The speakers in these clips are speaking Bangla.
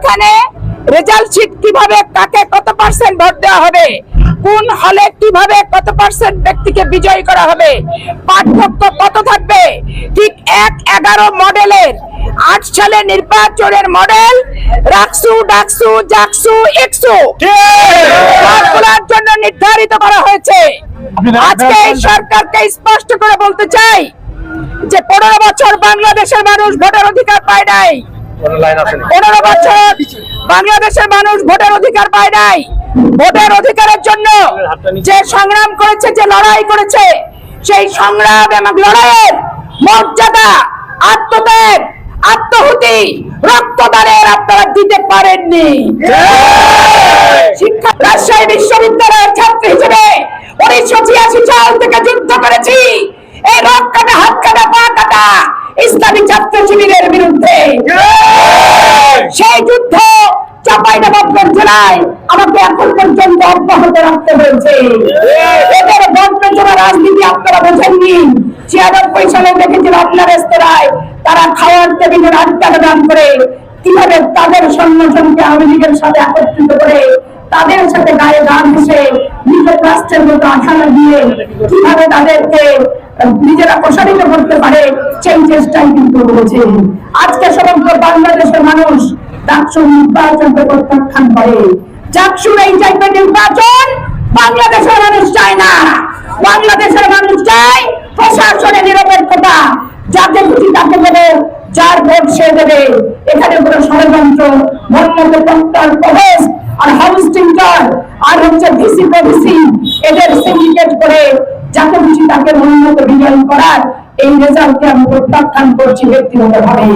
এখানে রেজাল্ট শিট কীভাবে কাকে কত পার্সেন্ট ভোট দেওয়া হবে কোন হলে কীভাবে কত পার্সেন্ট ব্যক্তিকে বিজয়ী করা হবে পার্থক্য কত থাকবে ঠিক এক এগারো মডেলের আট সালে নির্বাচনের মডেল রাকসু ডাকসু জাকসু একসু সবগুলোর জন্য নির্ধারিত করা হয়েছে। আজকে এই সরকারকে স্পষ্ট করে বলতে চাই যে পনেরো বছর বাংলাদেশের মানুষ ভোটার অধিকার পায় নাই। পনেরো বছর বাংলাদেশের মানুষ ভোটের অধিকার পায় নাই। ভোটের অধিকারের জন্য যে সংগ্রাম করেছে যে লড়াই করেছে সেই সংগ্রাম এবং লড়াইয়ের মর্যাদা আত্মত্যাগ আত্মহুতি রক্তদানের আপনারা দিতে পারেননি। শিক্ষা রাজশাহী বিশ্ববিদ্যালয়ের ছাত্র হিসেবে উনিশশো ছিয়াশি সাল থেকে যুদ্ধ করেছি। এই রক কাটা হাত কাটা পা কাটা ইসলামী ছাত্র শিবিরের বিরুদ্ধে। সেই যুদ্ধ চাঁপাইনবাবগঞ্জ জেলায়। আমাকে এখন পর্যন্ত অব্যাহত রাখতে হয়েছে। এদের বন্টনা রাজনীতি আপনারা বোঝেননি ছিয়ানব্বই সালে দেখেছিল আপনার রেস্তোরাঁয় তারা খাওয়ার টেবিলের আড্ডা দান করে কীভাবে তাদের সংগঠনকে আওয়ামী লীগের সাথে একত্রিত করে তাদের সাথে গায়ে গান নিজের রাষ্ট্রের মতো আঠা লাগিয়ে কীভাবে তাদেরকে নিজেরা প্রসারিত করতে পারে, সেই চেষ্টাই কিন্তু করেছে আজকে সমগ্র বাংলাদেশের মানুষ নির্বাচনকে প্রত্যাখ্যান করে। এই নির্বাচন বাংলাদেশের মানুষ চায় না। বাংলাদেশের মানুষ চায় প্রশাসনের নিরপেক্ষতা, যাকে খুশি তাকে দেবে, যার ভোট সে দেবে। এখানে কোনো ষড়যন্ত্র ধর্মকে প্রবেশ আর হাউস টিঙ্কার আর হচ্ছে ভিসি প্রভিসি এদের সিন্ডিকেট করে যাকে খুশি তাকে মনোনীত বিজয়ী করার এই রেজাল্টকে আমি প্রত্যাখ্যান করছি ব্যক্তিগত ভাবে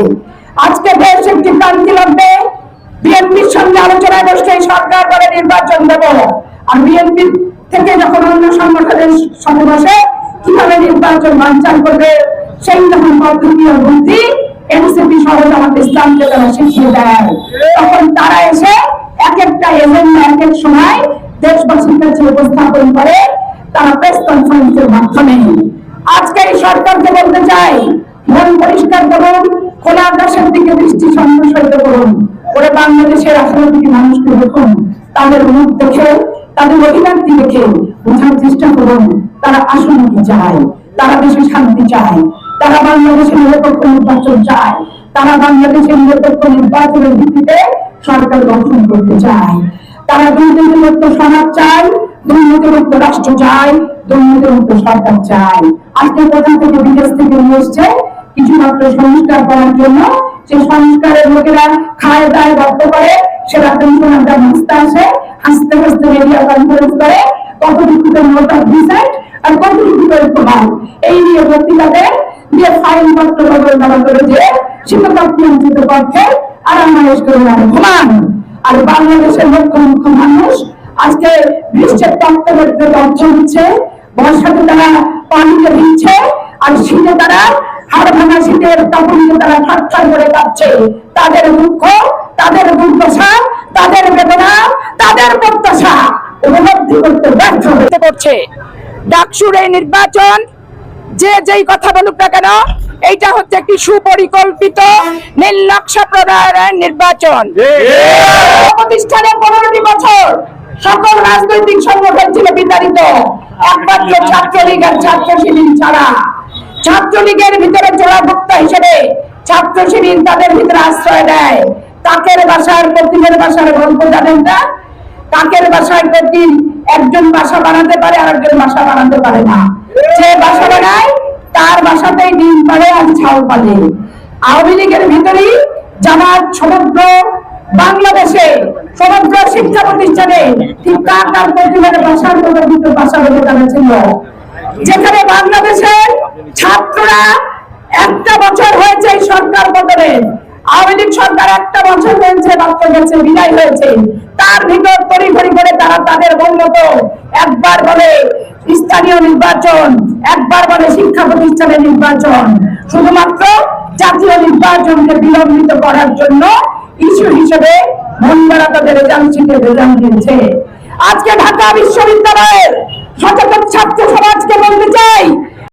আজকে দেশ একটি ক্রান্তি লাগবে। বিএনপির সঙ্গে আলোচনায় বসে সরকার করে নির্বাচন দেব। আর বিএনপি থেকে যখন অন্য সংগঠনের সাথে বসে কীভাবে নির্বাচন বাঞ্চাল করবে, সেই যখন পদ্ধতি বুদ্ধি এনসিপি সহ জামাত ইসলামকে তারা শিখিয়ে দেয়। তখন তারা এসে এক একটা এজেন্ডা এক এক সময় দেশবাসীর কাছে উপস্থাপন করে, তারা প্রেস কনফারেন্সের মাধ্যমে। আজকে এই সরকারকে বলতে চাই, মন পরিষ্কার করুন, খোলা আকাশের দিকে দৃষ্টি সম্প্রসারিত করুন। ওরে বাংলাদেশের আঠারো কোটি মানুষকে দেখুন, তাদের মুখ দেখে, তাদের অভিব্যক্তি দেখে বোঝার চেষ্টা করুন, তারা আসলে কি চায়, তারা দেশে শান্তি চায়, তারা বাংলাদেশের নিরপেক্ষ নির্বাচন চায়, তারা বাংলাদেশের নিরপেক্ষ নির্বাচনের ভিত্তিতে সরকার গঠন করতে চায়। তারা দুর্নীতিমুক্ত সমাজ চায় দুর্নীতিমুক্ত রাষ্ট্র চায় দুর্নীতিমুক্ত সরকার চায়। আজকে কোথা থেকে বিদেশ থেকে নিয়ে এসছে কিছুমাত্র সংস্কার করার জন্য। সেই সংস্কারের লোকেরা খায়, দায় গল্প করে, সেটা পেনশনাররা বুঝতে আসে হাসতে হাসতে মিডিয়া কনফারেন্স করে কতটুকু নোট অফ ডিসাইড আর কতটুকু তো প্রভাব এই নিয়ে বক্তৃতাতে দিয়ে ফাইল পত্র বদল করে যে শিক্ষক নিয়ন্ত্রিত পক্ষে আর আমাদের করে ঘুমান। আর বাংলাদেশের লক্ষ লক্ষ মানুষ আজকে গ্রীষ্মের তত্ত্বের অর্থ হচ্ছে বর্ষাতে তারা পানিতে দিচ্ছে আর শীতে তারা হাড় ভাঙা শীতের তপনিতে তারা ঠাট্টার করে কাঁদছে তাদের দুঃখ তাদের দুর্দশা তাদের বেদনা তাদের প্রত্যাশা উপলব্ধি করতে ব্যর্থ হতে করছে। ডাকসুর এই নির্বাচন যে যেই কথা বলুক না কেন এইটা হচ্ছে একটি সুপরিকল্পিত নকশা প্রণয়নের নির্বাচন। প্রতিষ্ঠানে পনেরোটি বছর সকল রাজনৈতিক সংগঠন ছিল বিতাড়িত। একমাত্র ছাত্রলীগ আর ছাত্র শিবির ছাড়া। ছাত্রলীগের ভিতরে জোড়াভুক্ত হিসেবে ছাত্র শিবির তাদের ভিতরে আশ্রয় দেয়। কাকের বাসার কতিলের বাসার গল্প জানেন না? কাকের বাসায় প্রতি একজন বাসা বানাতে পারে আর একজন বাসা বানাতে পারে না। যে বাসা বানায় তার বাসাতেই ডিম আওয়ামী লীগের ভিতরেই জামাত সমগ্র বাংলাদেশে, সমগ্র শিক্ষা প্রতিষ্ঠানে ঠিক কার প্রতিবাদের বাসার মতো কিন্তু বাসা বেঁধে তারা ছিল যেখানে বাংলাদেশের ছাত্ররা একটা বছর হয়েছে সরকার বদলে। আওয়ামী লীগ সরকার একটা বছর হয়েছে মাত্র গেছে বিদায় হয়েছে। তার ভিতর তড়িঘড়ি করে তারা তাদের বললত একবার বলে স্থানীয় নির্বাচন, একবার বলে শিক্ষা প্রতিষ্ঠানের নির্বাচন। শুধুমাত্র জাতীয় নির্বাচনকে বিলম্বিত করার জন্য ইস্যু হিসেবে মহিলারা তাদের রেজাল্ট শিটে রেজাল্ট দিয়েছে। আজকে ঢাকা বিশ্ববিদ্যালয়ের সচেতন ছাত্র সমাজকে বলতে চাই